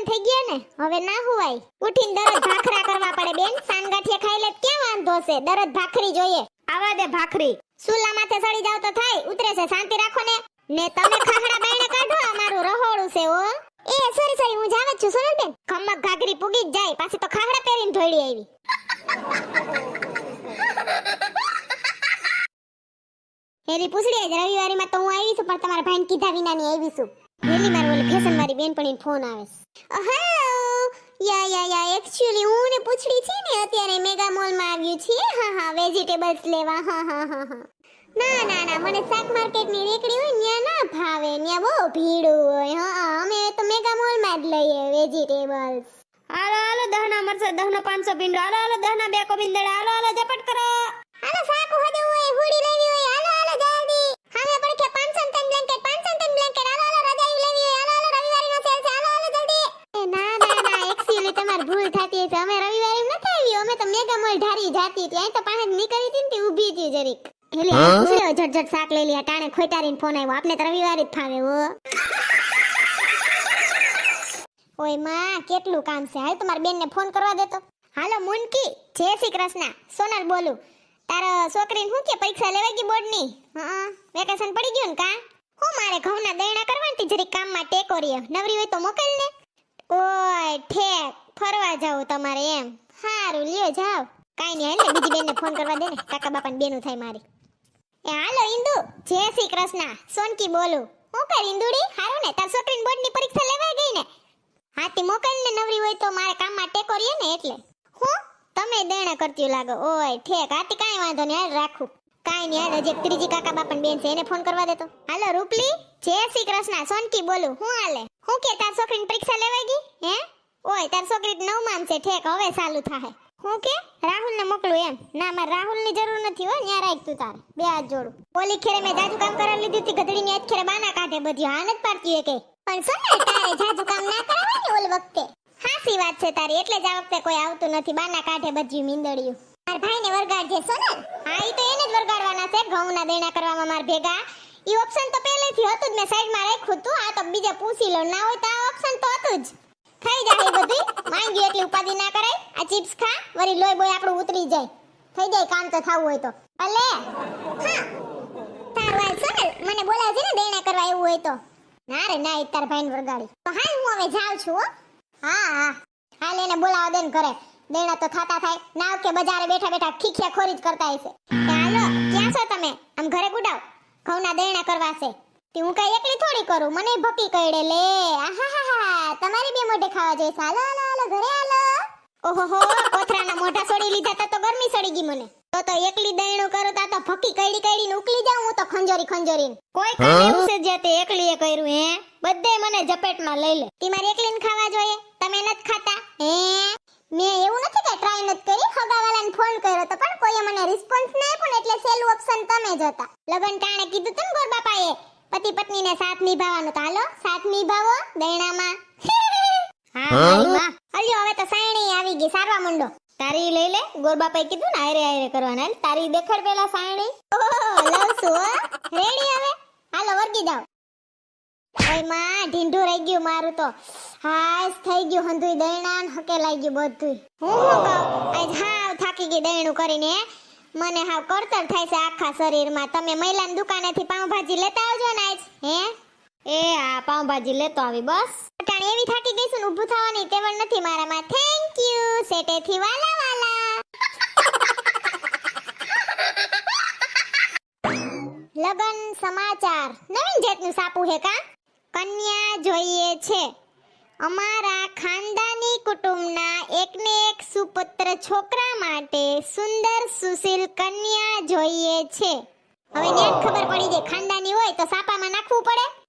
લગન થઈ ગયા ને? હવે ના હુવાય. ઉઠીને દરરોજ ભાખરા કરવા પડે બેન. સાનગાઠિયા ખાઈ લે ક્યાં વાંધો છે? દરરોજ ભાખરી જોઈએ. આવા દે ભાખરી. સુલા માથે સડી જાવ તો થાય. ઉતરે છે. શાંતિ રાખો ને. ને તમે ખાખડા બેણે કાઢો. અમારું રહોળું છે ઓ એ સોરી સોરી હું જાવ છું. સોનલ બેન? ખમક ઘાઘરી પૂગી જ જાય. પાછી તો ખાખડા પહેરીને ઢોળી આવી. હેરી પૂછડી આજ. રવિવારીમાં તો હું આવી છું, પણ તમારા ભાઈને કીધા વિનાની આવી છું. પેલી માર ઓલી ફેશન મારી બેનપણીનો ફોન આવે હેલો એકચ્યુઅલી હું ને પૂછડી છે ને અત્યારે મેગા મોલમાં આવ્યું છે. હા હા વેજીટેબલ્સ લેવા હા હા હા હા. ના ના ના મને શાક માર્કેટની રેકડી હોય ન્યા ના ભાવે. ન્યા બહુ ભીડ હોય હા અમે તો મેગા મોલમાં જ લઈએ વેજીટેબલ્સ હાલો હાલો દહના મરચા દહના પાંચસો ભીંડો. હાલો હાલો દહના બે કોબિંદડા હાલો હાલો ઝપટ કરો. હાલો શાક હોય હુડી લેવી હોય હાલો હાલો જલ્દી હામે પડખે 500 તન બ્લેન્કેટ 500 તન બ્લેન્કેટ હાલો હાલો રજાઈ લેવી હોય હાલો હાલો રવિવારીનો સેલ છે હાલો હાલો જલ્દી એ ના ના ના એક્ચ્યુઅલી તમાર ભૂલ થતી છે અમે રવિવારે નથી આવી અમે તો મેગા મોલ ઢારી જાતી હતી અહીં તો પાસે નીકળી હતી જરીક. એટલે પૂછ્યો શાક લઈ લ્યા ટાણે ખોટારીને ફોન આવ્યો આપને તો રવિવારે જ ફાવે ઓ ઓયમાં કેટલું કામ છે? હાલ તમારી બેનને ફોન કરવા દેતો હાલો મુનકી જય શ્રી કૃષ્ણ. સોનલ બોલું. તારા છોકરીને શું કે પરીક્ષા લેવાય ગઈ બોર્ડની? હા વેકેશન પડી ગયું ને કા? હું મારે ઘઉંના દૈણા કરવાની જરીક કામમાં ટેકો રહ્યો. નવરી હોય તો મોકલ ને ઓય ઠેક ફરવા જાવ તમારે એમ. હારું લ્યો જાવ કાઈ નહીં, હાલ, બીજી બેનને ફોન કરવા દે ને. કાકા બાપાને બેનું થાય મારી. એ, હાલો ઇન્દુ જય શ્રી કૃષ્ણ. સોનકી બોલું. હું કર ઇન્દુડી હારું ને, તાર છોકરીની બોર્ડની પરીક્ષા લેવાઈ ગઈ ને? હાથી મોકલ ને નવરી હોય તો મારે કામમાં ટેકો રહીએ ને એટલે. હું? તમે દેણા કરતી લાગો. ઓય, ઠેક. હાથી કાંઈ વાંધો નહીં, હાલ રાખું. કાંઈ નહીં, હાલ, હજી ત્રીજી કાકા બાપન બેન છે, એને ફોન કરવા દેતો હાલો, રૂપલી. જય શ્રી કૃષ્ણ. સોનકી બોલું. હું હાલે? હું કે, તાર છોકરીની પરીક્ષા લેવાઈ ગઈ? હે? ઓય, તાર છોકરી નવમાં છે. ઠેક, હવે ચાલુ થાય હું કે? રાહુલ ને મોકલું એમ. ના, મારે રાહુલની જરૂર નથી હો, ન્યા રાખ તું તાર. બે હાથ જોડું. ઓલી ખેરે મેં જાજુ કામ કરાવી લીધી હતી ગધડી ની આજ ખેરે બાના કાઢે, બધી જ પાડતી હોય કે પણ સોનલ તારે જાજુ કામ ના કરાવવાની ઓલ વખતે. હાસી વાત છે તારી, એટલે જ આ વખતે કોઈ આવતું નથી, બાના કાઢે બધી મીંદડિયું મારા ભાઈને વરગાડજે સોનલ હા, ઈ તો એને જ વરગાડવાના છે, ઘઉંના દેણા કરવામાં માર ભેગા. ઈ ઓપ્શન તો પહેલેથી હતું જ, મેં સાઈડમાં રાખ્યું હતું આ તો બીજા પૂછી લો, ના હોય તો આ ઓપ્શન તો હતું જ. થઈ જાય એ માંગ્યું એટલી ઉપાધિ ના કરે આ ચિપ્સ ખા વરી લોહી બોય આપણું ઉતરી જાય. થઈ જાય, કામ તો થવું હોય તો. ભલે. તાર વાત સોનલ, મને બોલાવજે ને દેણા કરવા એવું હોય તો. ના રે, ના તાર ભાઈને વરગાડી. તો હાલ હું હવે જાઉં છું, હો. હા હા. હાલ એને બોલાવ દે ને ઘરે. દેણા તો થાતા થાય. નાવ કે બજારે બેઠા બેઠા ખીખિયા ખોરી જ કરતા હશે. હાલો, ક્યાં છો તમે? આમ ઘરે ગુડાવ ઘઉંના દેણા કરવા છે. તે હું કઈ એકલી થોડી કરું? મને ભકી કઈડે લે. આહાહાહા. તમારી બે મોઢે ખાવા હાલો હાલો. ઘરે આલો ઓહો કોથરાના મોઢા સડી લીધા તા તો ગરમી સડી ગઈ મને. તો તો એકલી દયણું કરો તા તો ફકી કઈડી કઈડી ઉકલી જાઉં હું તો ખંજોરી ખંજોરીને. કોઈ કામ એવું છે જે તે એકલીએ કર્યું હે? બધે મને ઝપેટમાં લઈ લે. તી મારે એકલીને ખાવા જોઈએ. તમે નત ખાતા? હે? મેં એવું નથી કે ટ્રાય નત કરી. ખગાવાલાને ફોન કર્યો તો પણ કોઈએ મને રિસ્પોન્સ ન આપ્યો એટલે સેલું ઓપ્શન તમે જ હતા. લગન ટાણે કીધું તું ગોર બાપાએ. પતિ પત્નીને સાથ નિભાવવાનો. તો હાલો સાથ નિભાવો દૈણામાં હા. અલ્યો, હવે તો સાયણી આવી ગઈ. સારવા મંડો. તારી લઈ લે. ગોરબાપાએ કીધું ને, આયરે આયરે કરવાના. તારી દેખડ પેલા સાયણી. રેડી હવે? હાલો વર્ગી જાવ ઓયમાં, ઢીંઢું રહી ગયું મારું તો. હાસ થઈ ગયું હંધુઈ દૈણા ને હકેલાઈ ગયું બધું હું હું કહું? આજ હાવ થાકી ગઈ દૈણું કરીને મને હાવ કરતર થાય છે આખા શરીરમાં. તમે મહિલાની દુકાનેથી પાઉંભાજી લેતા આવજો ને આજ, હે? એ, આ પાઉંભાજી લેતો આવી, બસ. અટાણે એવી થાકી ગઈ છું ઊભું થવાની ટેવલ નથી મારામાં. થેન્ક યુ સેટેથી વાલા વાલા. લગન સમાચાર. નવીન જેતનું સાપુ હે કા? કન્યા જોઈએ છે. અમારા ખાનદાની કુટુંબના એકને એક સુપુત્ર છોકરા માટે સુંદર સુશીલ કન્યા જોઈએ છે. હવે જ ખબર પડી જાય. ખાનદાની હોય તો સાપામાં નાખવું પડે.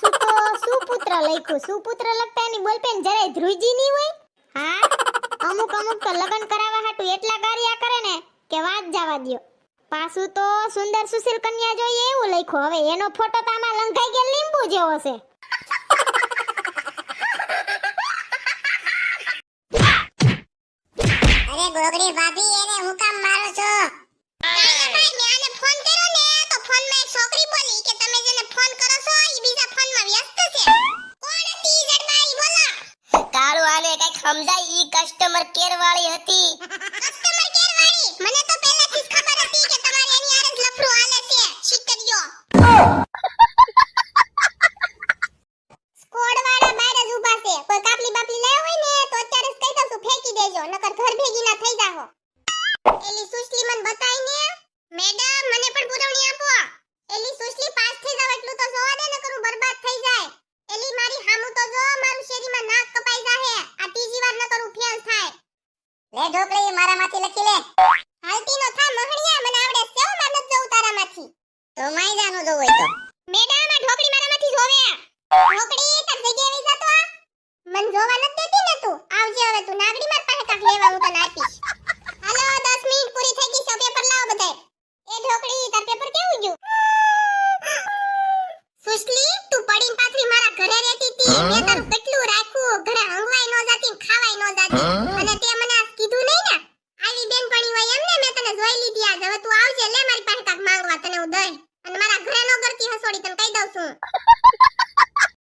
સુપુત્ર લખ્યું. સુપુત્ર લખતા એની બોલપેન જરાય ધ્રુજી ની હોય? હા? અમુક અમુક તો લગન કરાવવા હાટુ એટલા ગારિયા કરે ને કે વાત જવા દ્યો. પાછું તો સુંદર સુશીલ કન્યા જોઈએ એવું લખ્યું. હવે એનો ફોટો તો આમાં લંઘાઈ ગયેલ લીંબુ જેવો છે. અરે ગોગડી ભાભી, એને હું કામ મારો છો? That's એ ઢોકળી મારામાંથી લખી લે. હાલતી નો થા મહણિયા મને આવડે સેવ મારે નથી તારામાંથી. તો માઈ જાનું જોવું હોય તો. મેડમ આ ઢોકળી મારામાંથી જોવે ઢોકળી તાર જગ્યાએ વઈ જાતો આ. મન જોવા નથી દેતી ને તું. આવજે હવે તું નાગડી માર પાસે કાક લેવા હું તને આપીશ. હાલો 10 મિનિટ પૂરી થઈ ગઈ છે. પેપર લાવો બધાય. એ ઢોકળી તાર પેપર કેવું ગયું? સુશલી તું પડીને પાથરી મારા ઘરે રહેતી હતી. મેં તારું કેટલું રાખ્યું? ઘરે હંગવાય ન જાતી ખાવાય ન જાતી.